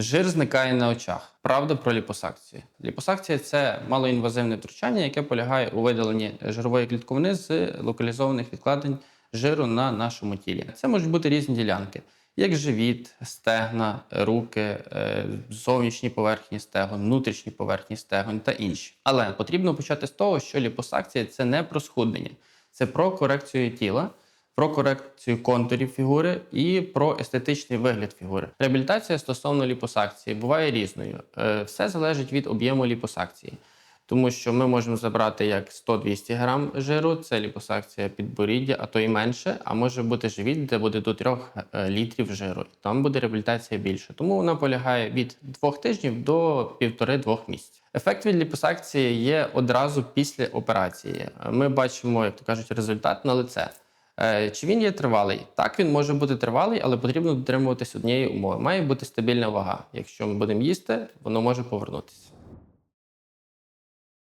Жир зникає на очах. Правда про ліпосакцію. Ліпосакція це малоінвазивне втручання, яке полягає у видаленні жирової клітковини з локалізованих відкладень жиру на нашому тілі. Це можуть бути різні ділянки, як живіт, стегна, руки, е, зовнішні поверхні стегон, внутрішні поверхні стегон та інші. Але потрібно почати з того, що ліпосакція це не про схуднення, це про корекцію тіла про корекцію контурів фігури і про естетичний вигляд фігури. Реабілітація стосовно ліпосакції буває різною. Е, Все залежить від об'єму ліпосакції. Тому що ми можемо забрати як 100-200 грам жиру, це ліпосакція підборіддя, а то і менше, а може бути живіт, де буде до 3 е, літрів жиру. Там буде реабілітація більше. Тому вона полягає від 2 тижнів до 1,5-2 місяців. Ефект від ліпосакції є одразу після операції. Ми бачимо, як то кажуть, результат на лице. Е, Чи він є тривалий? Так, він може бути тривалий, але потрібно дотримуватись однієї умови. Має бути стабільна вага. Якщо ми будемо їсти, воно може повернутися.